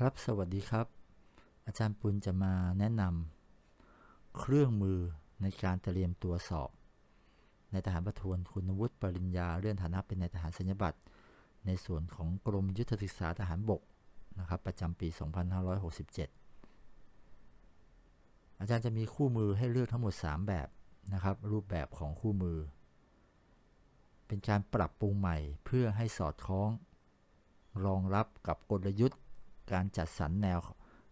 ครับสวัสดีครับ อาจารย์ปุณจะมาแนะนำเครื่องมือในการเตรียมตัวสอบ ในทหารประทวนคุณวุฒิปริญญาเลื่อนฐานะเป็นในทหารสัญญบัตรในส่วนของกรมยุทธศึกษาทหารบกนะครับประจำปี 2567 อาจารย์จะมีคู่มือให้เลือกทั้งหมด 3 แบบนะครับ รูปแบบของคู่มือ เป็นการปรับปรุงใหม่เพื่อให้สอดคล้อง รองรับกับกลยุทธ์ การจัดสรรแนว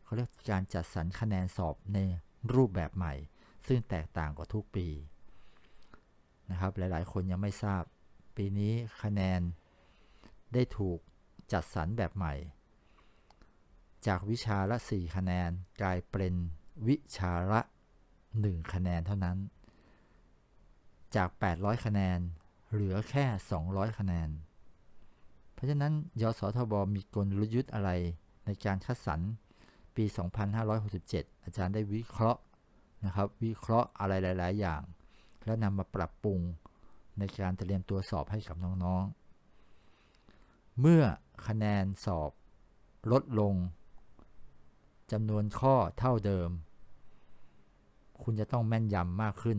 เขาเรียกการจัดสรรคะแนนสอบในรูปแบบใหม่ ซึ่งแตกต่างกว่าทุกปีนะครับหลายๆ คนยังไม่ทราบ ปีนี้คะแนนได้ถูกจัดสรรแบบใหม่ จากวิชาละ 4 คะแนนกลายเป็นวิชาละ 1 คะแนนเท่านั้น จาก 800 คะแนนเหลือแค่ 200 คะแนน เพราะฉะนั้นยสทบมีกลยุทธ์อะไร ในการคัดสรรปี 2567 อาจารย์ได้วิเคราะห์นะครับ วิเคราะห์อะไรหลาย ๆ อย่าง แล้วนำมาปรับปรุงในการเตรียมตัวสอบให้กับน้อง ๆ เมื่อคะแนนสอบลดลงจำนวนข้อเท่าเดิม คุณจะต้องแม่นยำมากขึ้น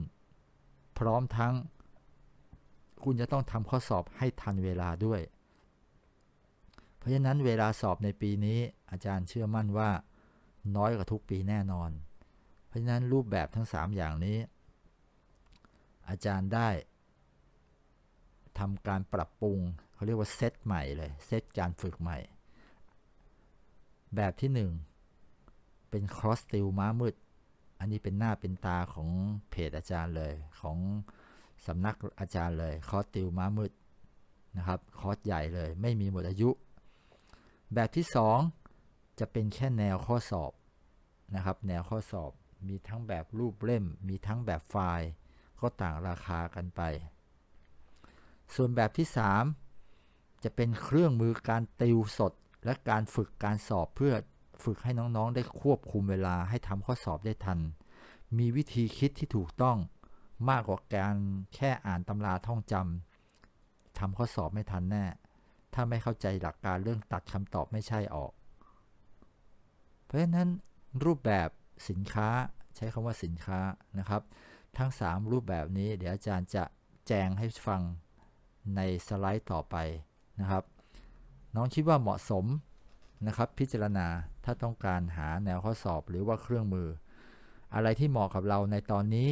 พร้อมทั้ง คุณจะต้องทำข้อสอบให้ทันเวลาด้วย ราะฉะนั้นเวลาสอบในปีนี้อาจารย์เชื่อมั่นว่า น้อยกว่าทุกปีแน่นอน เพราะฉะนั้นรูปแบบทั้ง 3 อย่างนี้ อาจารย์ได้ทำการปรับปรุงเขาเรียกว่าเซตใหม่เลยเซตการฝึกใหม่ แบบที่ 1 เป็นครอสติลม้ามืด อันนี้เป็นหน้าเป็นตาของเพจอาจารย์เลยของสำนักอาจารย์เลยคอสติลม้ามืดนะครับคอร์สใหญ่เลย ไม่มีหมดอายุ แบบที่ 2 จะเป็นแค่แนวข้อสอบนะครับ แนวข้อสอบมีทั้งแบบรูปเล่ม มีทั้งแบบไฟล์ ก็ต่างราคากันไป ส่วนแบบที่ 3 จะเป็นเครื่องมือการติวสด และการฝึกการสอบเพื่อฝึกให้น้องๆ ได้ควบคุมเวลาให้ทำข้อสอบได้ทัน มีวิธีคิดที่ถูกต้องมากกว่าการแค่อ่านตำราท่องจำทำข้อสอบไม่ทันแน่ ถ้าไม่เข้าใจหลักการเรื่องตัดคำตอบไม่ใช่ออก เพราะฉะนั้นรูปแบบสินค้าใช้คำว่าสินค้านะครับ ทั้ง 3 รูปแบบนี้เดี๋ยวอาจารย์จะแจงให้ฟังในสไลด์ต่อไปนะครับ น้องคิดว่าเหมาะสมนะครับ พิจารณาถ้าต้องการหาแนวข้อสอบหรือว่าเครื่องมือ อะไรที่เหมาะกับเราในตอนนี้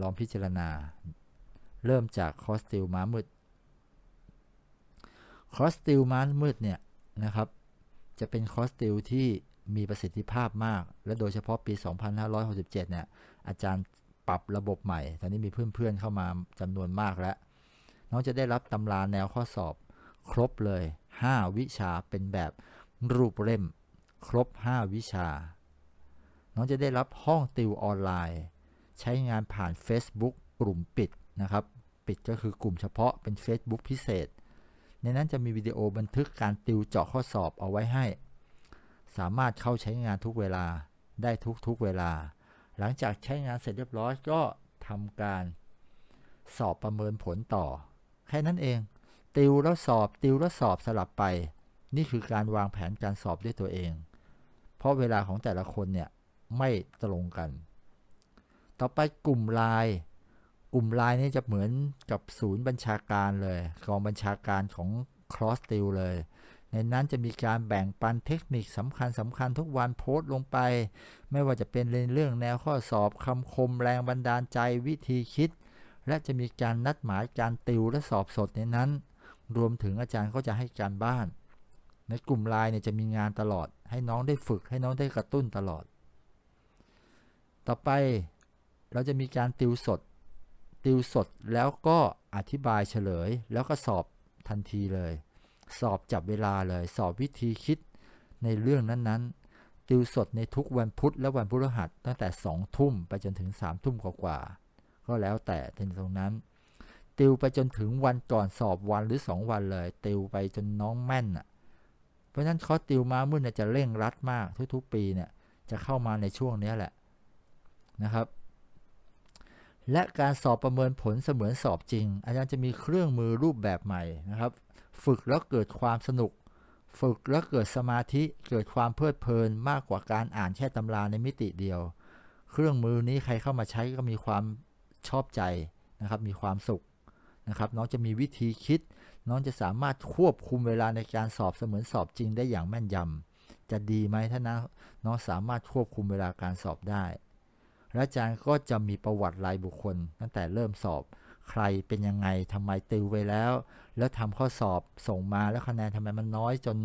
ลองพิจารณา เริ่มจากคอสติลม้ามืด คอสติลม้ามืดเนี่ยนะครับ จะเป็นคอสติลที่มีประสิทธิภาพมาก และโดยเฉพาะปี 2567 เนี่ย อาจารย์ปรับระบบใหม่ ตอนนี้มีเพื่อนๆเข้ามาจำนวนมากแล้ว น้องจะได้รับตำราแนวข้อสอบครบเลย 5 วิชาเป็นแบบรูปเล่ม ครบ 5 วิชา น้องจะได้รับห้องติวออนไลน์ ใช้งานผ่าน Facebook กลุ่มปิดนะครับ ปิดก็คือกลุ่มเฉพาะเป็น Facebook พิเศษ ในนั้นจะมีวิดีโอบันทึกการติวเจาะข้อสอบเอาไว้ให้ สามารถเข้าใช้งานทุกเวลาได้ทุกๆเวลา หลังจากใช้งานเสร็จเรียบร้อยก็ทำการสอบประเมินผลต่อ แค่นั้นเอง ติวแล้วสอบติวแล้วสอบสลับไป นี่คือการวางแผนการสอบด้วยตัวเอง เพราะเวลาของแต่ละคนเนี่ยไม่ตรงกัน ต่อไปกลุ่มไลน์ กลุ่มไลน์นี่จะเหมือนกับศูนย์บัญชาการเลย กองบัญชาการของ Cross t i l เลย ในนั้นจะมีการแบ่งปันเทคนิคสำคัญสำคัญทุกวันโพสต์ลงไป ไม่ว่าจะเป็นเรื่องแนวข้อสอบคำคมแรงบันดาลใจวิธีคิด และจะมีการนัดหมายการติวและสอบสดในนั้น รวมถึงอาจารย์ก็จะให้การบ้าน ในกลุ่มไลน์เนี่ยจะมีงานตลอด ให้น้องได้ฝึกให้น้องได้กระตุ้นตลอด ต่อไปเราจะมีการติวสด ติวสดแล้วก็อธิบายเฉลย แล้วก็สอบทันทีเลย สอบจับเวลาเลย สอบวิธีคิดในเรื่องนั้นๆ ติวสดในทุกวันพุธและวันพฤหัสตั้งแต่2ทุ่มไปจนถึง3ทุ่มกว่าๆก็แล้วแต่ในตรงนั้น ติวไปจนถึงวันก่อนสอบวันหรือ2วันเลย ติวไปจนน้องแม่นอะเพราะฉะนั้นคอร์สติวมามืดจะเร่งรัดมากทุกๆ ปีเนี่ยจะเข้ามาในช่วงนี้แหละนะครับ และการสอบประเมินผลเสมือนสอบจริง อาจารย์จะมีเครื่องมือรูปแบบใหม่นะครับ ฝึกแล้วเกิดความสนุก ฝึกแล้วเกิดสมาธิเกิดความเพลิดเพลินมากกว่าการอ่านแค่ตำราในมิติเดียว เครื่องมือนี้ใครเข้ามาใช้ก็มีความชอบใจนะครับ มีความสุขนะครับ น้องจะมีวิธีคิด น้องจะสามารถควบคุมเวลาในการสอบเสมือนสอบจริงได้อย่างแม่นยำจะดีไหมถ้าน้องน้องสามารถควบคุมเวลาการสอบได้ และอาจารย์ก็จะมีประวัติรายบุคคล ตั้งแต่เริ่มสอบ ใครเป็นยังไงทำไมติวไว้แล้ว แล้วทำข้อสอบส่งมาแล้วคะแนนทำไมมันน้อยจน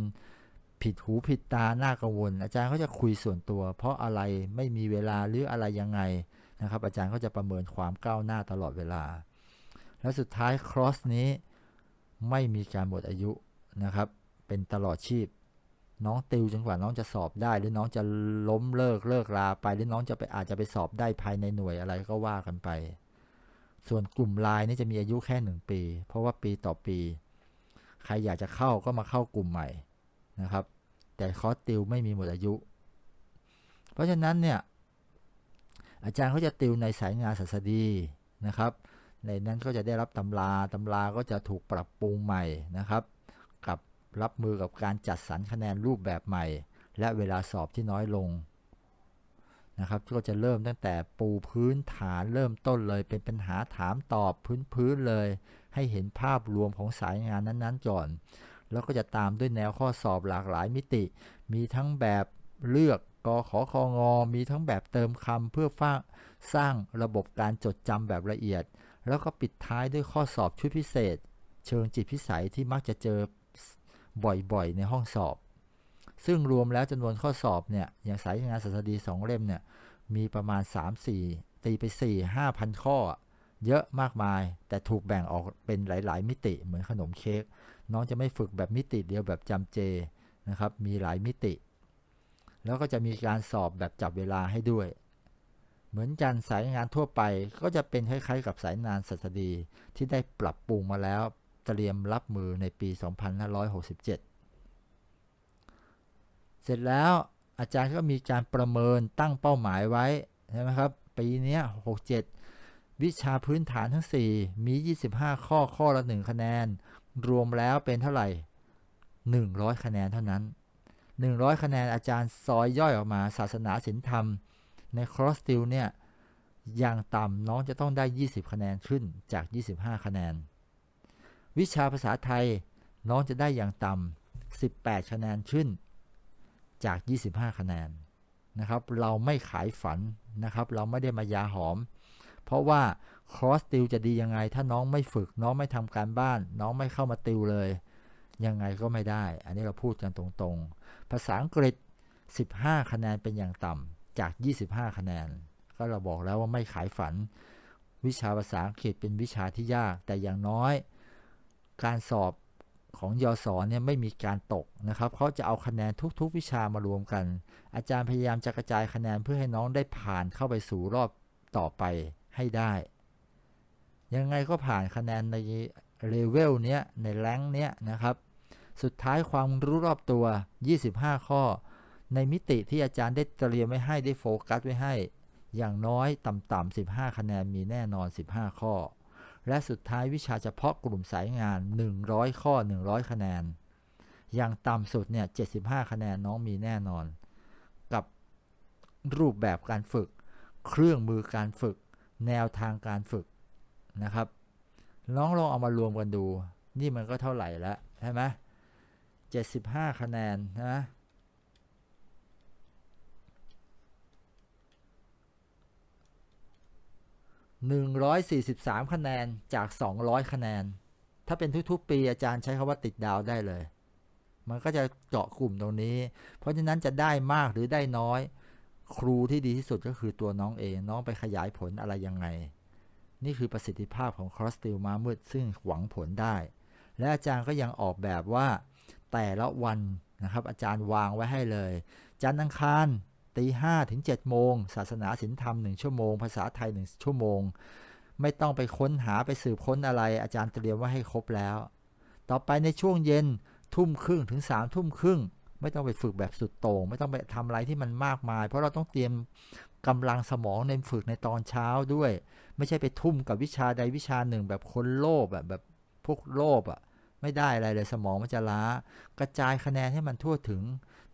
ผิดหูผิดตาน่ากังวล อาจารย์ก็จะคุยส่วนตัว เพราะอะไรไม่มีเวลาหรืออะไรยังไงนะครับ อาจารย์ก็จะประเมินความก้าวหน้าตลอดเวลา แล้วสุดท้ายครอสนี้ไม่มีการหมดอายุนะครับ เป็นตลอดชีพ น้องติวจนกว่าน้องจะสอบได้ หรือน้องจะล้มเลิกเลิกลาไป หรือน้องจะไปอาจจะไปสอบได้ภายในหน่วยอะไรก็ว่ากันไป ส่วนกลุ่มไลน์นี่จะมีอายุแค่หนึ่งปี เพราะว่าปีต่อปี ใครอยากจะเข้าก็มาเข้ากลุ่มใหม่นะครับ แต่คอร์สติวไม่มีหมดอายุ เพราะฉะนั้นเนี่ยอาจารย์เขาจะติวในสายงานศาสดีนะครับ ในนั้นก็จะได้รับตำราตำราก็จะถูกปรับปรุงใหม่นะครับ รับมือกับการจัดสรรคะแนนรูปแบบใหม่ และเวลาสอบที่น้อยลงนะครับก็จะเริ่มตั้งแต่ปูพื้นฐานเริ่มต้นเลย เป็นปัญหาถามตอบพื้นพื้นเลย ให้เห็นภาพรวมของสายงานนั้นๆก่อน แล้วก็จะตามด้วยแนวข้อสอบหลากหลายมิติ มีทั้งแบบเลือกกขอคองอ มีทั้งแบบเติมคำเพื่อสร้างระบบการจดจำแบบละเอียด แล้วก็ปิดท้ายด้วยข้อสอบชุดพิเศษ เชิงจิตพิสัยที่มักจะเจอ บ่อยๆ ในห้องสอบ ซึ่งรวมแล้วจำนวนข้อสอบเนี่ยอย่างสายงานศาสดีสองเล่มเนี่ยมีประมาณ 3-4 ตีไป 4 5พันข้อ เยอะมากมาย แต่ถูกแบ่งออกเป็นหลาย ๆ มิติเหมือนขนมเค้กน้องจะไม่ฝึกแบบมิติเดียวแบบจำเจนะครับมีหลายมิติ แล้วก็จะมีการสอบแบบจับเวลาให้ด้วย เหมือนกันสายงานทั่วไปก็จะเป็นคล้ายๆ กับสายงานศาสดีที่ได้ปรับปรุงมาแล้ว เตรียมรับมือในปี 2567 เสร็จแล้วอาจารย์ก็มีการประเมินตั้งเป้าหมายไว้ใช่ไหมครับ ปีนี้67 วิชาพื้นฐานทั้ง 4 มี 25 ข้อข้อละ 1 คะแนน รวมแล้วเป็นเท่าไหร่ 100 คะแนนเท่านั้น 100 คะแนนอาจารย์ซอยย่อยออกมา ศาสนาศิลธรรม ในครอสติลเนี่ยอย่างต่ำน้องจะต้องได้ 20 คะแนนขึ้นจาก 25 คะแนน วิชาภาษาไทยน้องจะได้อย่างต่ำ18 คะแนนขึ้น จาก 25 คะแนนนะครับ เราไม่ขายฝันนะครับ เราไม่ได้มายาหอม เพราะว่าคอร์สติวจะดียังไง ถ้าน้องไม่ฝึก น้องไม่ทำการบ้าน น้องไม่เข้ามาติวเลย ยังไงก็ไม่ได้ อันนี้เราพูดกันตรงๆ ภาษาอังกฤษ 15 คะแนนเป็นอย่างต่ำจาก 25 คะแนน ก็เราบอกแล้วว่าไม่ขายฝัน วิชาภาษาอังกฤษเป็นวิชาที่ยากแต่อย่างน้อย การสอบของยศเนี่ยไม่มีการตกนะครับเขาจะเอาคะแนนทุกๆ วิชามารวมกัน อาจารย์พยายามจะกระจายคะแนนเพื่อให้น้องได้ผ่านเข้าไปสู่รอบต่อไปให้ได้ ยังไงก็ผ่านคะแนนในเลเวลเนี้ยในแรงเนี้ยนะครับ สุดท้ายความรู้รอบตัว 25 ข้อ ในมิติที่อาจารย์ได้เตรียมไว้ให้ได้โฟกัสไว้ให้ อย่างน้อยต่ำๆ15 คะแนนมีแน่นอน 15 ข้อ และสุดท้ายวิชาเฉพาะกลุ่มสายงาน 100 ข้อ 100 คะแนน อย่างต่ำสุดเนี่ย75 คะแนนน้องมีแน่นอน กับรูปแบบการฝึก เครื่องมือการฝึก แนวทางการฝึกนะครับน้องลองเอามารวมกันดู นี่มันก็เท่าไหร่แล้วใช่ไหม75 คะแนนนะ 143 คะแนนจาก 200 คะแนน ถ้าเป็นทุกๆ ปีอาจารย์ใช้คาว่าติดดาวได้เลย มันก็จะเจาะกลุ่มตรงนี้ เพราะฉะนั้นจะได้มากหรือได้น้อย ครูที่ดีที่สุดก็คือตัวน้องเอง น้องไปขยายผลอะไรยังไง นี่คือประสิทธิภาพของครอสติลมามืดซึ่งหวังผลได้ และอาจารย์ก็ยังออกแบบว่าแต่ละวันนะครับอาจารย์วางไว้ให้เลย จันทร์อังคาร ตีห้าถึงเจ็ดโมง ศาสนาศิลธรรมหนึ่งชั่วโมง ภาษาไทยหนึ่งชั่วโมง ไม่ต้องไปค้นหาไปสืบค้นอะไร อาจารย์เตรียมไว้ให้ครบแล้ว ต่อไปในช่วงเย็นทุ่มครึ่งถึงสามทุ่มครึ่ง ไม่ต้องไปฝึกแบบสุดโต่งไม่ต้องไปทำอะไรที่มันมากมาย เพราะเราต้องเตรียมกำลังสมองในฝึกในตอนเช้าด้วย ไม่ใช่ไปทุ่มกับวิชาใดวิชาหนึ่งแบบคนโลภแบบแบบพวกโลภอะ ไม่ได้อะไรเลยสมองมันจะล้า กระจายคะแนนให้มันทั่วถึง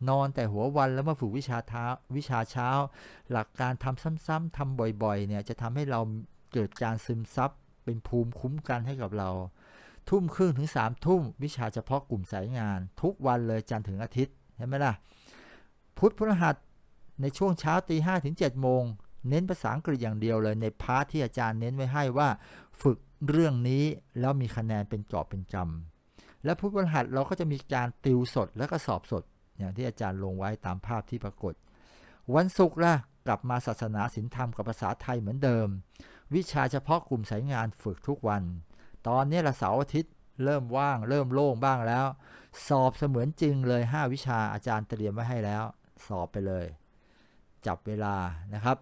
นอนแต่หัววันแล้วมาฝึกวิชาเท้าวิชาเช้า หลักการทำซ้ำๆทำบ่อยๆ เนี่ยจะทำให้เราเกิดการซึมซับเป็นภูมิคุ้มกันให้กับเรา ทุ่มครึ่งถึงสามทุ่มวิชาเฉพาะกลุ่มสายงาน ทุกวันเลยจันทร์ถึงอาทิตย์เห็นไหมล่ะพุธพฤหัสในช่วงเช้าตีห้ถึง7จ็ดโมงเน้นภาษาอังกฤษอย่างเดียวเลยในพาร์ทที่อาจารย์เน้นไว้ให้ว่า ฝึกเรื่องนี้แล้วมีคะแนนเป็นกอบเป็นกำ และพุธพฤหัสเราก็จะมีการติวสดและก็สอบสด อย่างที่อาจารย์ลงไว้ตามภาพที่ปรากฏ วันศุกร์ล่ะกลับมาศาสนาศิลธรรมกับภาษาไทยเหมือนเดิม วิชาเฉพาะกลุ่มสายงานฝึกทุกวัน ตอนนี้ละเสาร์อาทิตย์เริ่มว่าง เริ่มโล่งบ้างแล้ว สอบเสมือนจริงเลย 5 วิชาอาจารย์เตรียมไว้ให้แล้ว สอบไปเลย จับเวลานะครับ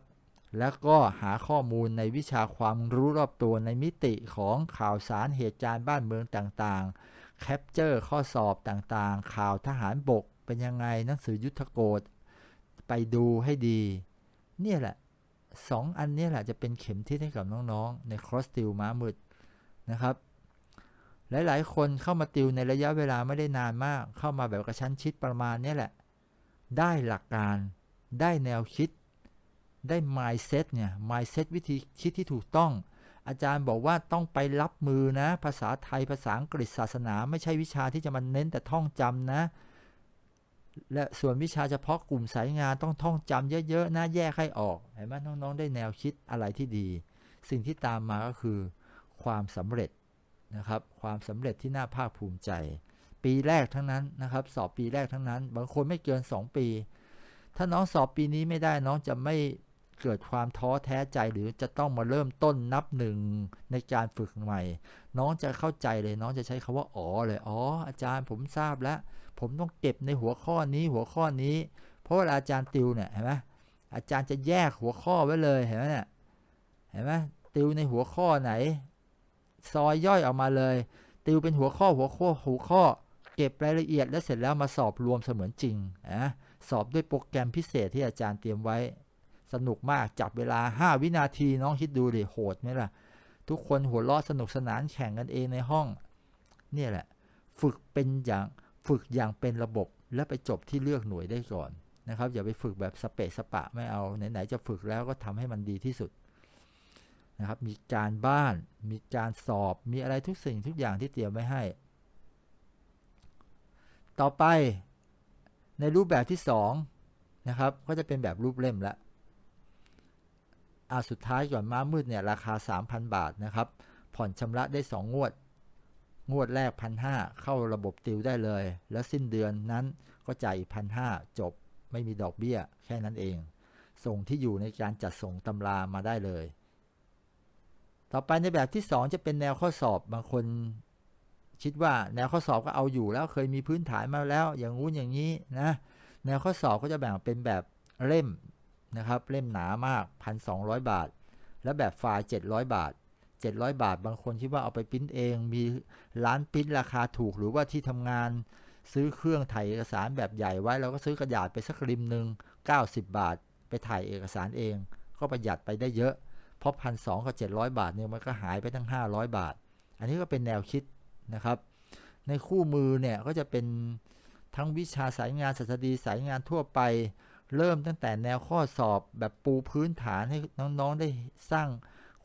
แล้วก็หาข้อมูลในวิชาความรู้รอบตัวในมิติของข่าวสารเหตุการณ์บ้านเมืองต่างๆ แคปเจอร์ข้อสอบต่างๆ ข่าวทหารบกเป็นยังไงหนังสือยุทธโกดไปดูให้ดี เนี่ยแหละสองอันนี้แหละจะเป็นเข็มทิศให้กับน้องๆ ในครอสติลม้ามืดนะครับ หลายๆ คนเข้ามาติวในระยะเวลาไม่ได้นานมาก เข้ามาแบบกระชั้นชิดประมาณนี้แหละ ได้หลักการ ได้แนวคิด ได้ mindset เนี่ย mindset วิธีคิดที่ถูกต้อง อาจารย์บอกว่าต้องไปรับมือนะ ภาษาไทยภาษาอังกฤษศาสนา ไม่ใช่วิชาที่จะมันเน้นแต่ท่องจำนะ และส่วนวิชาเฉพาะกลุ่มสายงานต้องท่องจำเยอะๆนะแยกให้ออกเห็นไหมน้องๆได้แนวคิดอะไรที่ดี สิ่งที่ตามมาก็คือ ความสำเร็จนะครับ ความสำเร็จที่น่าภาคภูมิใจ ปีแรกทั้งนั้นนะครับ สอบปีแรกทั้งนั้น บางคนไม่เกิน 2 ปี ถ้าน้องสอบปีนี้ไม่ได้น้องจะไม่ เกิดความท้อแท้ใจหรือจะต้องมาเริ่มต้นนับหนึ่งในการฝึกใหม่ น้องจะเข้าใจเลยน้องจะใช้คาว่าอ๋อเลยอ๋ออาจารย์ผมทราบแล้ว ผมต้องเก็บในหัวข้อนี้หัวข้อนี้ เพราะเวลาอาจารย์ติวเนี่ยเห็นไหมอาจารย์จะแยกหัวข้อไว้เลยเห็นไหมเนี่ยเห็นไหมติวในหัวข้อไหน ซอยย่อยออกมาเลย ติวเป็นหัวข้อหัวข้อหัวข้อ เก็บรายละเอียดแล้วเสร็จแล้วมาสอบรวมเสมือนจริงนะสอบด้วยโปรแกรมพิเศษที่อาจารย์เตรียมไว้ สนุกมากจับเวลา 5 วินาทีน้องคิดดูดิโหดไหมล่ะ ทุกคนหัวเราะสนุกสนานแข่งกันเองในห้อง เนี่ยแหละ ฝึกเป็นอย่างฝึกอย่างเป็นระบบแล้วไปจบที่เลือกหน่วยได้ก่อนนะครับ อย่าไปฝึกแบบสเปะสปะไม่เอาไหนๆจะฝึกแล้วก็ทำให้มันดีที่สุดนะครับมีการบ้านมีการสอบมีอะไรทุกสิ่งทุกอย่างที่เตรียมไว้ให้ ต่อไปในรูปแบบที่2นะครับก็จะเป็นแบบรูปเล่มละ อ่าสุดท้ายก่อนม้ามืดเนี่ยราคา 3,000 บาทนะครับ ผ่อนชำระได้ 2 งวด งวดแรก 1,500 เข้าระบบติวได้เลย แล้วสิ้นเดือนนั้นก็จ่าย1,500 จบ ไม่มีดอกเบี้ย แค่นั้นเอง ส่งที่อยู่ในการจัดส่งตำรามาได้เลย ต่อไปในแบบที่ 2 จะเป็นแนวข้อสอบบางคนคิดว่าแนวข้อสอบก็เอาอยู่แล้วเคยมีพื้นฐานมาแล้ว อย่างงู้นอย่างนี้นะแนวข้อสอบก็จะแบ่งเป็นแบบเล่ม นะครับเล่มหนามาก 1,200 บาท และแบบไฟล์ 700 บาท 700 บาท บางคนคิดว่าเอาไปพิมพ์เอง มีร้านพิมพ์ราคาถูกหรือว่าที่ทำงานซื้อเครื่องถ่ายเอกสารแบบใหญ่ไว้เราก็ซื้อกระดาษไปสักริมหนึ่ง90 บาท ไปถ่ายเอกสารเอง ก็ประหยัดไปได้เยอะ เพราะพันสองกับเจ็ดร้อยบาทเนี่ยมันก็หายไปตั้ง 500 บาท อันนี้ก็เป็นแนวคิดนะครับ ในคู่มือเนี่ยก็จะเป็นทั้งวิชาสายงานศัสดีสายงานทั่วไป เริ่มตั้งแต่แนวข้อสอบแบบปูพื้นฐานให้น้องๆได้สร้าง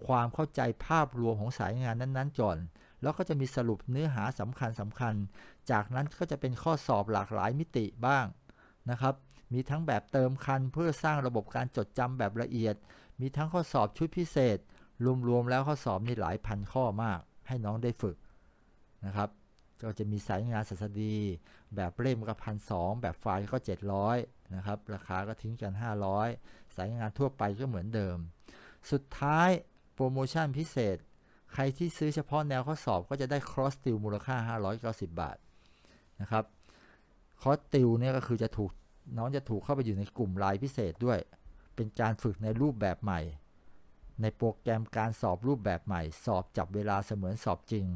ความเข้าใจภาพรวมของสายงานนั้นๆก่อนแล้วก็จะมีสรุปเนื้อหาสำคัญสำคัญ จากนั้นก็จะเป็นข้อสอบหลากหลายมิติบ้างนะครับ มีทั้งแบบเติมคันเพื่อสร้างระบบการจดจำแบบละเอียด มีทั้งข้อสอบชุดพิเศษ รวมๆแล้วข้อสอบนี่หลายพันข้อมาก ให้น้องได้ฝึกนะครับ ก็จะมีสายงานศัสดี แบบเล่มก็พันสองแบบไฟล์ก็ 700นะครับราคาก็ทิ้งกัน 500 สายงานทั่วไปก็เหมือนเดิม สุดท้ายโปรโมชั่นพิเศษ ใครที่ซื้อเฉพาะแนวข้อสอบก็จะได้ครอสติลมูลค่า 590 บาทนะครับคอร์สติลเนี่ยก็คือจะถูกน้องจะถูกเข้าไปอยู่ในกลุ่มรายพิเศษด้วย เป็นการฝึกในรูปแบบใหม่ ในโปรแกรมการสอบรูปแบบใหม่ สอบจับเวลาเสมือนสอบจริง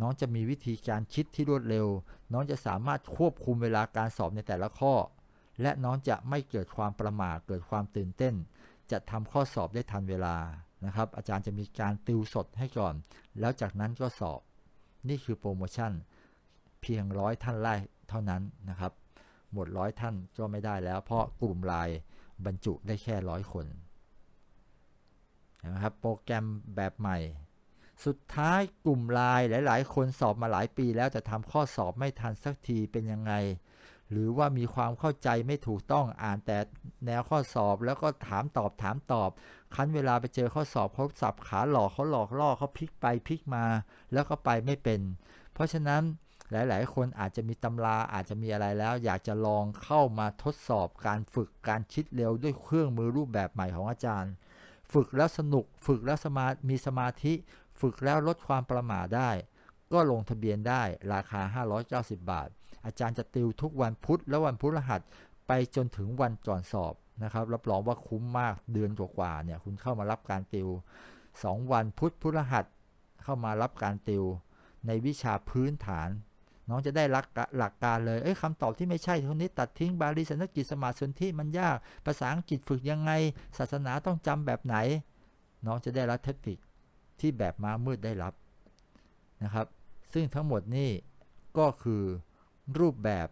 น้องจะมีวิธีการคิดที่รวดเร็ว น้องจะสามารถควบคุมเวลาการสอบในแต่ละข้อ และน้องจะไม่เกิดความประหม่าเกิดความตื่นเต้น จะทำข้อสอบได้ทันเวลานะครับ อาจารย์จะมีการติวสดให้ก่อน แล้วจากนั้นก็สอบ นี่คือโปรโมชั่น เพียงร้อยท่านไล่เท่านั้นนะครับ หมดร้อยท่านก็ไม่ได้แล้ว เพราะกลุ่มไลน์บรรจุได้แค่ร้อยคนนะครับโปรแกรมแบบใหม่ สุดท้ายกลุ่มลน์หลาย ๆ คนสอบมาหลายปีแล้วจะทำข้อสอบไม่ทันสักทีเป็นยังไง หรือว่ามีความเข้าใจไม่ถูกต้องอ่านแต่แนวข้อสอบแล้วก็ถามตอบถามตอบ คั้นเวลาไปเจอข้อสอบเขาสับขาหลอกเขาหลอกล่อเขาพลิกไปพลิกมา แล้วก็ไปไม่เป็น เพราะฉะนั้นหลาย ๆ คนอาจจะมีตำราอาจจะมีอะไรแล้ว อยากจะลองเข้ามาทดสอบการฝึกการคิดเร็วด้วยเครื่องมือรูปแบบใหม่ของอาจารย์ ฝึกแล้วสนุก ฝึกแล้วสมามีสมาธิ ฝึกแล้วลดความประมาทได้ ก็ลงทะเบียนได้ราคา 590 บาท อาจารย์จะติวทุกวันพุธและวันพฤหัสไปจนถึงวันก่อนสอบนะครับ รับรองว่าคุ้มมากเดือนกว่าๆเนี่ยคุณเข้ามารับการติว 2 วันพุธพฤหัสเข้ามารับการติว ในวิชาพื้นฐาน น้องจะได้หลักหลักการเลย เอ้ยคำตอบที่ไม่ใช่คนนี้ตัดทิ้งบาลีสันสกิจสมาสนที่มันยาก ภาษาอังกฤษฝึกยังไง ศาสนาต้องจำแบบไหน น้องจะได้รับเทคนิค ที่แบบม้ามืดได้รับนะครับ ซึ่งทั้งหมดนี่ก็คือรูปแบบ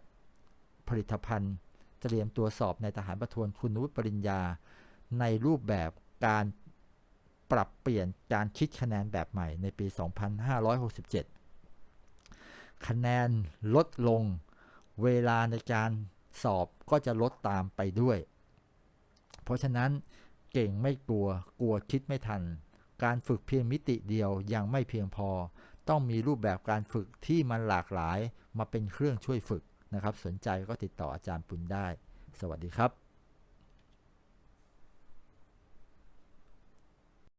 ผลิตภัณฑ์เตรียมตัวสอบในทหารประทวนคุณวุฒิปริญญา ในรูปแบบการปรับเปลี่ยนการคิดคะแนนแบบใหม่ในปี 2567 คะแนนลดลง เวลาในการสอบก็จะลดตามไปด้วย เพราะฉะนั้นเก่งไม่กลัว กลัวคิดไม่ทัน การฝึกเพียงมิติเดียวยังไม่เพียงพอ ต้องมีรูปแบบการฝึกที่มันหลากหลายมาเป็นเครื่องช่วยฝึกนะครับ สนใจก็ติดต่ออาจารย์ปุณได้ สวัสดีครับ